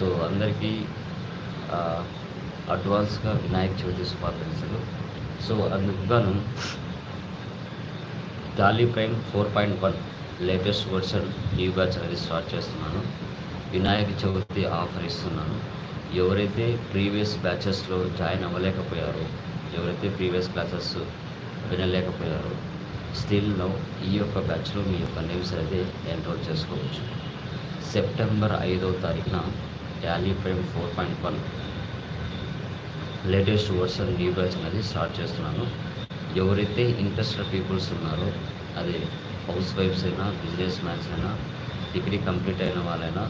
So అందరికీ అడ్వాన్స్గా వినాయక చవితి శుభాకాంక్షలు. సో అందుకు గాను prime four point one latest version న్యూగా బ్యాచ్ అనేది స్టార్ట్ చేస్తున్నాను. వినాయక చవితి ఆఫర్ ఇస్తున్నాను. ఎవరైతే ప్రీవియస్ బ్యాచెస్లో జాయిన్ అవ్వలేకపోయారో ఎవరైతే ప్రీవియస్ క్లాసెస్ వినలేకపోయారో స్టిల్లో ఈ యొక్క బ్యాచ్లో మీ యొక్క నేమ్స్ అయితే ఎన్రోల్ చేసుకోవచ్చు. సెప్టెంబర్ ఐదవ తారీఖున Tally prime four point one latest version new అనేది స్టార్ట్ చేస్తున్నాను. ఎవరైతే ఇంట్రెస్టెడ్ పీపుల్స్ ఉన్నారో అది హౌస్ వైఫ్స్ అయినా బిజినెస్ మ్యాన్స్ అయినా డిగ్రీ కంప్లీట్ అయిన వాళ్ళైనా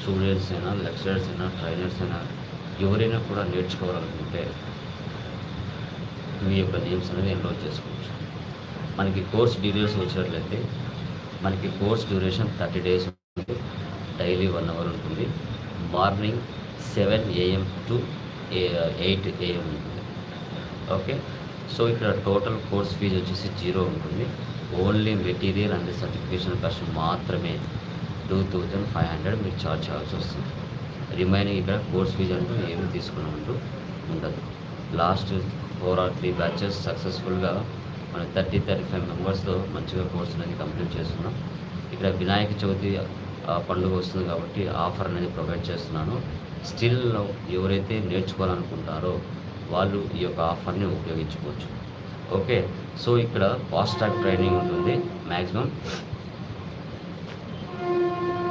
స్టూడెంట్స్ అయినా లెక్చరర్స్ అయినా ట్రైనర్స్ అయినా ఎవరైనా కూడా నేర్చుకోవాలనుకుంటే మీ యొక్క నేమ్స్ అనేది ఎన్రోల్ చేసుకోవచ్చు. మనకి కోర్స్ డీటెయిల్స్ వచ్చినట్లయితే మనకి కోర్స్ డ్యూరేషన్ థర్టీ డేస్ ఉంటుంది డైలీ వన్ అవర్ ఉంటుంది. Morning seven AM to eight AM ఉంటుంది. ఓకే? సో ఇక్కడ టోటల్ కోర్స్ ఫీజు వచ్చేసి జీరో ఉంటుంది. Only material and certification cost మాత్రమే టూ థౌజండ్ ఫైవ్ హండ్రెడ్ మీరు ఛార్జ్ చేయాల్సి వస్తుంది. రిమైనింగ్ ఇక్కడ కోర్స్ ఫీజు అంటూ ఏమి తీసుకున్నట్టు ఉండదు. Last four or three batches సక్సెస్ఫుల్గా మన థర్టీ థర్టీ ఫైవ్ మెంబర్స్తో మంచిగా కోర్స్ అనేది కంప్లీట్ చేస్తున్నాం ఇక్కడ వినాయక చవితి పండుగ వస్తుంది కాబట్టి ఆఫర్ అనేది ప్రొవైడ్ చేస్తున్నాను. స్టిల్ ఎవరైతే నేర్చుకోవాలనుకుంటారో వాళ్ళు ఈ యొక్క ఆఫర్ని ఉపయోగించుకోవచ్చు. ఓకే సో ఇక్కడ ఫాస్ట్ ట్రాక్ ట్రైనింగ్ ఉంటుంది. మ్యాక్సిమం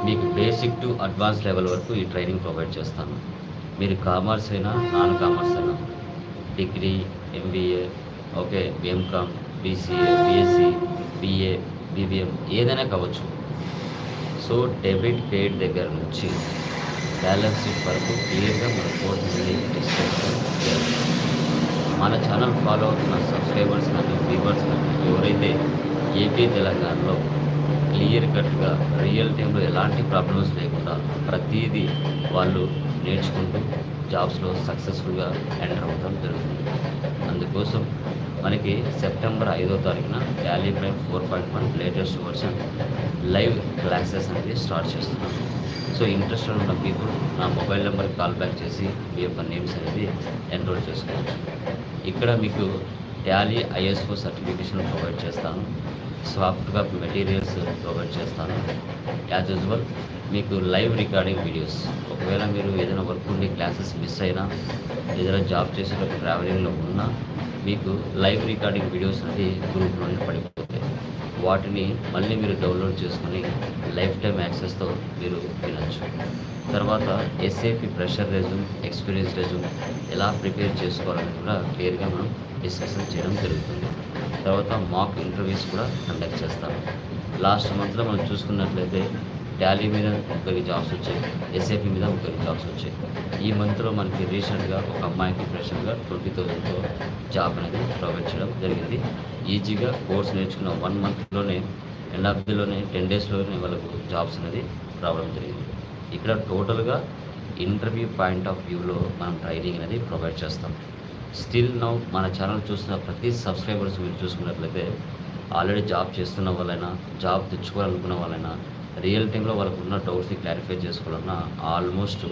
మీకు బేసిక్ టు అడ్వాన్స్ లెవెల్ వరకు ఈ ట్రైనింగ్ ప్రొవైడ్ చేస్తాను. మీరు కామర్స్ అయినా నాన్ కామర్స్ అయినా degree MBA okay MCom BCA BSc BA BBM ఏదైనా కావచ్చు. సో డెబిట్ క్రెడిట్ దగ్గర నుంచి బ్యాలెన్స్ షీట్ వరకు క్లియర్గా మన కోర్స్ అనేది డిస్కస్ మన ఛానల్ ఫాలో అవుతున్న సబ్స్క్రైబర్స్ కానీ వ్యూవర్స్ కానీ ఎవరైతే ఏపీ తెలంగాణలో క్లియర్ కట్గా రియల్ టైంలో ఎలాంటి ప్రాబ్లమ్స్ లేకుండా ప్రతిదీ వాళ్ళు నేర్చుకుంటూ జాబ్స్లో సక్సెస్ఫుల్గా ఎంటర్ అవ్వడం జరుగుతుంది. అందుకోసం మనకి సెప్టెంబర్ ఐదో తారీఖున Tally prime four point one latest version live classes అనేది స్టార్ట్ చేస్తున్నాం. సో ఇంట్రెస్ట్ ఉన్న పీపుల్ నా మొబైల్ నెంబర్కి కాల్ బ్యాక్ చేసి మీ యొక్క నేమ్స్ అనేది ఎన్రోల్ చేసుకోవచ్చు. ఇక్కడ మీకు ట్యాలీ ఐఎస్ఓ సర్టిఫికేషన్ ప్రొవైడ్ చేస్తాను. సాఫ్ట్గా మెటీరియల్స్ ప్రొవైడ్ చేస్తాను. యాజ్ యూజువల్ మీకు లైవ్ రికార్డింగ్ వీడియోస్. ఒకవేళ మీరు ఏదైనా వర్క్ ఉండి క్లాసెస్ మిస్ అయినా ఏదైనా జాబ్ చేసేటప్పుడు ట్రావెలింగ్లో ఉన్నా మీకు లైవ్ రికార్డింగ్ వీడియోస్ అనేది గ్రూప్లోనే పడిపోతుంది వాటిని మళ్ళీ మీరు డౌన్లోడ్ చేసుకొని లైఫ్ టైం యాక్సెస్తో మీరు వినొచ్చు తర్వాత SAP fresher resume experience resume ఎలా ప్రిపేర్ చేసుకోవాలని కూడా క్లియర్గా మనం డిస్కషన్ చేయడం జరుగుతుంది. తర్వాత మాక్ ఇంటర్వ్యూస్ కూడా కండక్ట్ చేస్తాం లాస్ట్ మంత్లో మనం చూసుకున్నట్లయితే టాలీ మీద ఒకరికి జాబ్స్ వచ్చాయి. ఎస్ఏపి మీద ఒకరికి జాబ్స్ వచ్చాయి. ఈ మంత్లో మనకి రీసెంట్గా ఒక అమ్మాయికి ప్రెషర్గా ట్వంటీ థౌజండ్తో జాబ్ అనేది ప్రొవైడ్ చేయడం జరిగింది. ఈజీగా కోర్స్ నేర్చుకున్న వన్ మంత్లోనే ఎండ్ ఆఫ్ దిలోనే టెన్ డేస్లోనే వాళ్ళకు జాబ్స్ అనేది రావడం జరిగింది. ఇక్కడ టోటల్గా ఇంటర్వ్యూ పాయింట్ ఆఫ్ వ్యూలో మనం ట్రైనింగ్ అనేది ప్రొవైడ్ చేస్తాం. స్టిల్ నౌ మన ఛానల్ చూస్తున్న ప్రతి సబ్స్క్రైబర్స్ మీరు చూసుకున్నట్లయితే ఆల్రెడీ జాబ్ చేస్తున్న వాళ్ళైనా జాబ్ తెచ్చుకోవాలనుకున్న వాళ్ళైనా రియల్ టైంలో వాళ్ళకు ఉన్న డౌట్స్ని క్లారిఫై చేసుకోవాలన్నా ఆల్మోస్ట్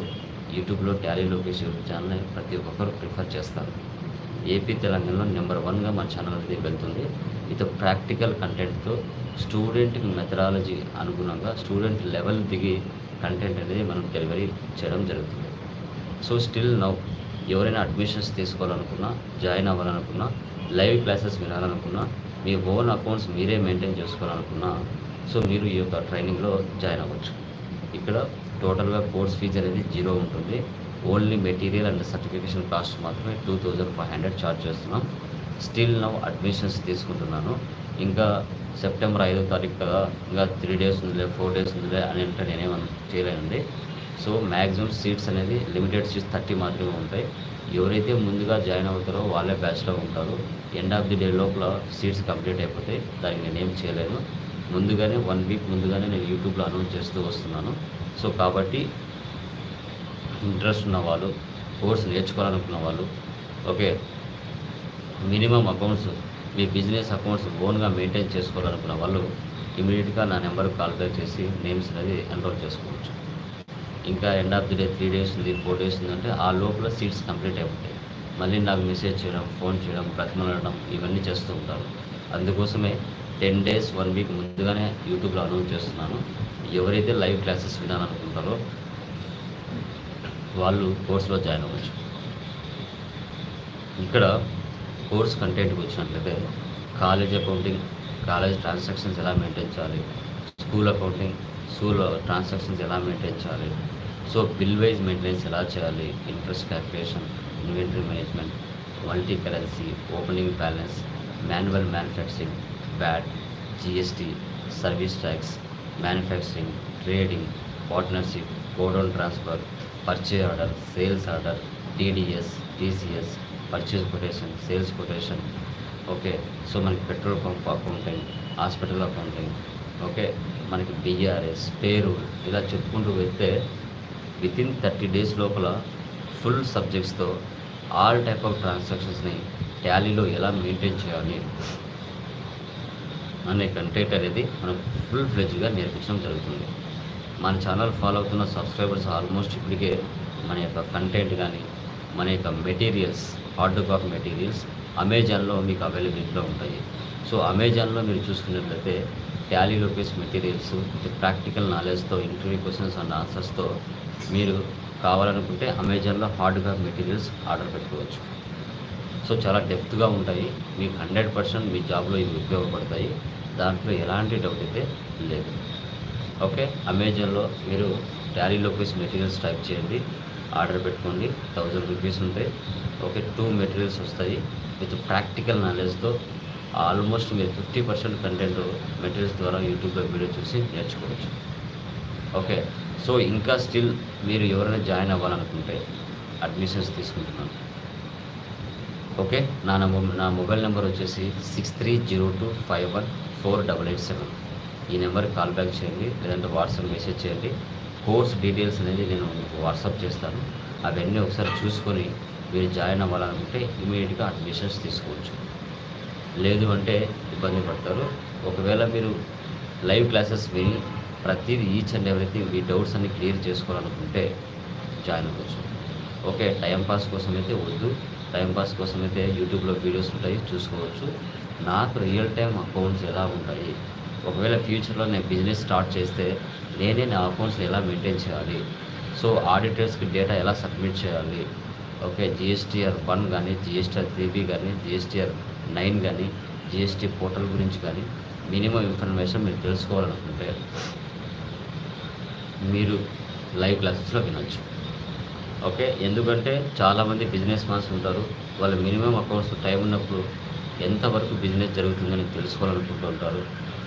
యూట్యూబ్లో టాలీ లోకేష్ యూట్యూబ్ ఛానల్ని ప్రతి ఒక్కరు ప్రిఫర్ చేస్తారు. ఏపీ తెలంగాణలో నెంబర్ వన్గా మన ఛానల్ అనేది వెళ్తుంది. ఇది ప్రాక్టికల్ కంటెంట్తో స్టూడెంట్ మెథడాలజీ అనుగుణంగా స్టూడెంట్ లెవెల్ దిగి కంటెంట్ అనేది మనం డెలివరీ చేయడం జరుగుతుంది. సో స్టిల్ నౌ ఎవరైనా అడ్మిషన్స్ తీసుకోవాలనుకున్నా జాయిన్ అవ్వాలనుకున్నా లైవ్ క్లాసెస్ వినాలనుకున్నా మీ ఓన్ అకౌంట్స్ మీరే మెయింటైన్ చేసుకోవాలనుకున్నా సో మీరు ఈ యొక్క ట్రైనింగ్లో జాయిన్ అవ్వచ్చు. ఇక్కడ టోటల్గా కోర్స్ ఫీజు అనేది జీరో ఉంటుంది. Only material and certification cost మాత్రమే two thousand five hundred charge చేస్తున్నాం. స్టిల్ నా అడ్మిషన్స్ తీసుకుంటున్నాను. ఇంకా సెప్టెంబర్ ఐదో తారీఖు కదా ఇంకా త్రీ డేస్ ఉందిలే ఫోర్ డేస్ ఉందిలే అని అంటే నేనేమన్నా చేయలేనండి. సో మ్యాక్సిమం సీట్స్ అనేది లిమిటెడ్ సీట్స్ థర్టీ మాత్రమే ఉంటాయి. ఎవరైతే ముందుగా జాయిన్ అవుతారో వాళ్ళే బ్యాచ్లో ఉంటారు. ఎండ్ ఆఫ్ ది డే లోపల సీట్స్ కంప్లీట్ అయిపోతే దానికి నేనేం చేయలేను. ముందుగానే వన్ వీక్ ముందుగానే నేను యూట్యూబ్లో అనౌన్స్ చేస్తూ వస్తున్నాను. సో కాబట్టి ఇంట్రెస్ట్ ఉన్న వాళ్ళు కోర్స్ నేర్చుకోవాలనుకున్న వాళ్ళు ఓకే మినిమం అకౌంట్స్ మీ బిజినెస్ అకౌంట్స్ ఓన్గా మెయింటైన్ చేసుకోవాలనుకున్న వాళ్ళు ఇమీడియట్గా నా నెంబర్కి కాల్ బ్యాక్ చేసి నేమ్స్ అనేది ఎన్రోల్ చేసుకోవచ్చు. ఇంకా end of the day three days ఉంది ఫోర్ డేస్ ఉంది అంటే ఆ లోపల సీట్స్ కంప్లీట్ అయిపోతాయి మళ్ళీ నాకు మెసేజ్ చేయడం ఫోన్ చేయడం బ్రతిమలడం ఇవన్నీ చేస్తూ ఉంటారు. అందుకోసమే టెన్ డేస్ వన్ వీక్ ముందుగానే యూట్యూబ్లో అనౌన్స్ చేస్తున్నాను. ఎవరైతే లైవ్ క్లాసెస్ వినాలనుకుంటారో వాళ్ళు కోర్సులో జాయిన్ అవ్వచ్చు. ఇక్కడ కోర్స్ కంటెంట్కి వచ్చినట్లయితే కాలేజ్ అకౌంటింగ్ కాలేజ్ ట్రాన్సాక్షన్స్ ఎలా మెయింటైన్ చేయాలి స్కూల్ అకౌంటింగ్ స్కూల్ ట్రాన్సాక్షన్స్ ఎలా మెయింటైన్ చేయాలి సో బిల్ వైజ్ మెయింటెనెన్స్ ఎలా చేయాలి interest calculation inventory management multi currency opening balance manual manufacturing VAT GST service tax manufacturing trading partnership godown transfer purchase order sales order TDS TCS purchase quotation sales quotation. Okay so మనకి petrol pump accounting hospital accounting okay మనకి BRS పేరు ఇలా చెప్పుకుంటూ వెళ్తే with in thirty days లోపల full సబ్జెక్ట్స్తో all type of ట్రాన్సాక్షన్స్ని ట్యాలీలో ఎలా మెయింటైన్ చేయాలి? అనే కంటెంట్ అనేది మనం ఫుల్ ఫ్లెజ్గా నేర్పించడం జరుగుతుంది. మన ఛానల్ ఫాలో అవుతున్న సబ్స్క్రైబర్స్ ఆల్మోస్ట్ ఇప్పటికే మన యొక్క కంటెంట్ కానీ మన యొక్క మెటీరియల్స్ హార్డ్ కాపీ మెటీరియల్స్ అమెజాన్లో మీకు అవైలబిలిటీలో ఉంటాయి. సో అమెజాన్లో మీరు చూసుకున్నట్లయితే ట్యాలీ లోకేస్ మెటీరియల్స్ ప్రాక్టికల్ నాలెడ్జ్తో ఇంటర్వ్యూ క్వశ్చన్స్ అండ్ ఆన్సర్స్తో మీరు కావాలనుకుంటే అమెజాన్లో హార్డ్ కాపీ మెటీరియల్స్ ఆర్డర్ పెట్టుకోవచ్చు. సో చాలా డెప్త్గా ఉంటాయి. మీకు హండ్రెడ్ పర్సెంట్ మీ జాబ్లో ఇవి ఉపయోగపడతాయి. దాంట్లో ఎలాంటి డౌట్ అయితే లేదు. ఓకే? అమెజాన్లో మీరు ట్యాలీ లోకేస్ మెటీరియల్స్ టైప్ చేయండి. ఆర్డర్ పెట్టుకోండి. థౌజండ్ రూపీస్ ఉంటాయి. ఓకే? టూ మెటీరియల్స్ వస్తాయి. విత్ ప్రాక్టికల్ నాలెడ్జ్తో ఆల్మోస్ట్ మీరు ఫిఫ్టీ పర్సెంట్ కంటెంట్ మెటీరియల్స్ ద్వారా యూట్యూబ్లో వీడియో చూసి నేర్చుకోవచ్చు. ఓకే? సో ఇంకా స్టిల్ మీరు ఎవరైనా జాయిన్ అవ్వాలనుకుంటే అడ్మిషన్స్ తీసుకుంటున్నాను. ఓకే? నా నంబర్ నా మొబైల్ నెంబర్ వచ్చేసి six three zero two five one four double eight seven. ఈ నెంబర్కి కాల్ బ్యాక్ చేయండి లేదంటే వాట్సాప్ మెసేజ్ చేయండి. కోర్స్ డీటెయిల్స్ అనేది నేను మీకు వాట్సాప్ చేస్తాను. అవన్నీ ఒకసారి చూసుకొని మీరు జాయిన్ అవ్వాలనుకుంటే ఇమీడియట్గా అడ్మిషన్స్ తీసుకోవచ్చు. లేదు అంటే ఇబ్బంది పడతారు. ఒకవేళ మీరు లైవ్ క్లాసెస్ విని ప్రతిదీ ఈచ్ అండ్ ఎవ్రీథింగ్ మీ డౌట్స్ అన్ని క్లియర్ చేసుకోవాలనుకుంటే జాయిన్ అవ్వచ్చు. ఓకే? టైం పాస్ కోసం అయితే వద్దు. టైంపాస్ కోసం అయితే యూట్యూబ్లో వీడియోస్ ఉంటాయి చూసుకోవచ్చు. నాకు రియల్ టైం అకౌంట్స్ ఎలా ఉంటాయి? ఒకవేళ ఫ్యూచర్లో నేను బిజినెస్ స్టార్ట్ చేస్తే నేనే నా అకౌంట్స్ని ఎలా మెయింటైన్ చేయాలి? సో ఆడిటర్స్కి డేటా ఎలా సబ్మిట్ చేయాలి? ఓకే జిఎస్టీఆర్ వన్ కానీ జిఎస్టీఆర్ త్రీ కానీ జిఎస్టీఆర్ నైన్ కానీ జిఎస్టీ పోర్టల్ గురించి కానీ మినిమం ఇన్ఫర్మేషన్ మీరు తెలుసుకోవాలనుకుంటే మీరు లైవ్ క్లాసెస్లో వినొచ్చు ఓకే? ఎందుకంటే చాలామంది బిజినెస్ మ్యాన్స్ ఉంటారు. వాళ్ళు మినిమం అకౌంట్స్ టైం ఉన్నప్పుడు ఎంతవరకు బిజినెస్ జరుగుతుందని తెలుసుకోవాలనుకుంటూ ఉంటారు.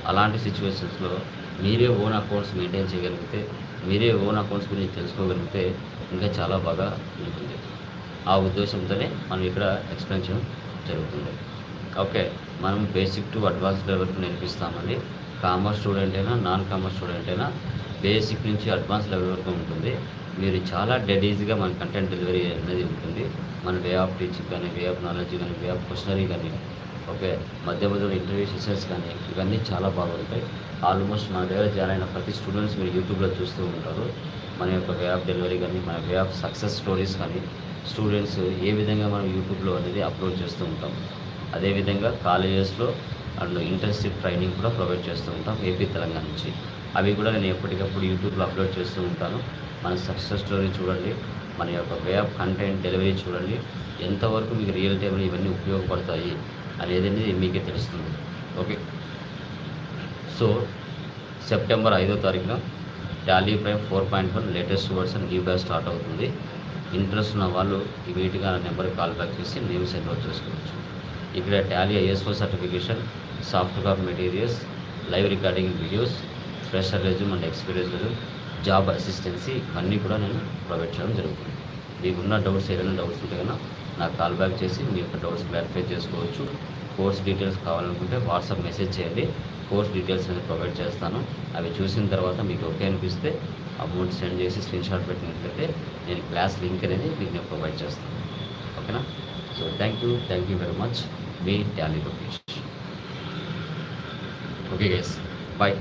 అలాంటి సిచ్యువేషన్స్లో మీరే ఓన్ అకౌంట్స్ మెయింటైన్ చేయగలిగితే మీరే ఓన్ అకౌంట్స్ గురించి తెలుసుకోగలిగితే ఇంకా చాలా బాగా ఉంటుంది. ఆ ఉద్దేశంతోనే మనం ఇక్కడ ఎక్స్ప్లెయిన్ జరుగుతుంది. ఓకే? మనం బేసిక్ టు అడ్వాన్స్ లెవెల్కి నేర్పిస్తామండి. కామర్స్ స్టూడెంట్ అయినా నాన్ కామర్స్ స్టూడెంట్ అయినా బేసిక్ నుంచి అడ్వాన్స్ లెవెల్ వరకు ఉంటుంది. మీరు చాలా డెడ్ ఈజీగా మన కంటెంట్ డెలివరీ అనేది ఉంటుంది. మన వే ఆఫ్ టీచింగ్ కానీ వే ఆఫ్ నాలెడ్జ్ కానీ వే ఆఫ్ క్వశ్చనరీ కానీ ఓకే మధ్య మధ్యలో ఇంటర్వ్యూ సెషన్స్ కానీ ఇవన్నీ చాలా బాగుంటాయి. ఆల్మోస్ట్ మన దగ్గర జాయిన్ అయిన ప్రతి స్టూడెంట్స్ మీరు యూట్యూబ్లో చూస్తూ ఉంటారు. మన యొక్క వే ఆఫ్ డెలివరీ కానీ మన వే ఆఫ్ సక్సెస్ స్టోరీస్ కానీ స్టూడెంట్స్ ఏ విధంగా మనం యూట్యూబ్లో అనేది అప్లోడ్ చేస్తూ ఉంటాం. అదేవిధంగా కాలేజెస్లో అండ్ ఇంటర్న్షిప్ ట్రైనింగ్ కూడా ప్రొవైడ్ చేస్తూ ఉంటాం ఏపీ తెలంగాణ నుంచి. అవి కూడా నేను ఎప్పటికప్పుడు యూట్యూబ్లో అప్లోడ్ చేస్తూ ఉంటాను. మన సక్సెస్ స్టోరీ చూడండి మన యొక్క వే ఆఫ్ కంటెంట్ డెలివరీ చూడండి ఎంతవరకు మీకు రియల్ టైంలో ఇవన్నీ ఉపయోగపడతాయి అనేది అనేది మీకే తెలుస్తుంది. ఓకే సో సెప్టెంబర్ ఐదో తారీఖున Tally prime four point one latest version new batch start అవుతుంది. ఇంట్రెస్ట్ ఉన్న వాళ్ళు ఇమీడియట్గా నా నెంబర్కి కాల్ బ్యాక్ చేసి నేమ్ సెండ్ అవుట్ చేసుకోవచ్చు. ఇక్కడ Tally ISO certification soft copy materials live recording videos fresher resume and experience resume job assistance అన్నీ కూడా నేను ప్రొవైడ్ చేయడం జరుగుతుంది. మీకున్న డౌట్స్ ఏదైనా డౌట్స్ ఉంటే కన్నా నాకు కాల్ బ్యాక్ చేసి మీ యొక్క డౌట్స్ క్లారిఫై చేసుకోవచ్చు. కోర్స్ డీటెయిల్స్ కావాలనుకుంటే వాట్సాప్ మెసేజ్ చేయండి. కోర్స్ డీటెయిల్స్ అనేది ప్రొవైడ్ చేస్తాను. అవి చూసిన తర్వాత మీకు ఓకే అనిపిస్తే అమౌంట్ సెండ్ చేసి స్క్రీన్ షాట్ పెట్టినట్లయితే నేను క్లాస్ లింక్ అనేది మీకు నేను ప్రొవైడ్ చేస్తాను. ఓకేనా? So thank you thank you very much. Me Tally Lokesh. Okay guys bye.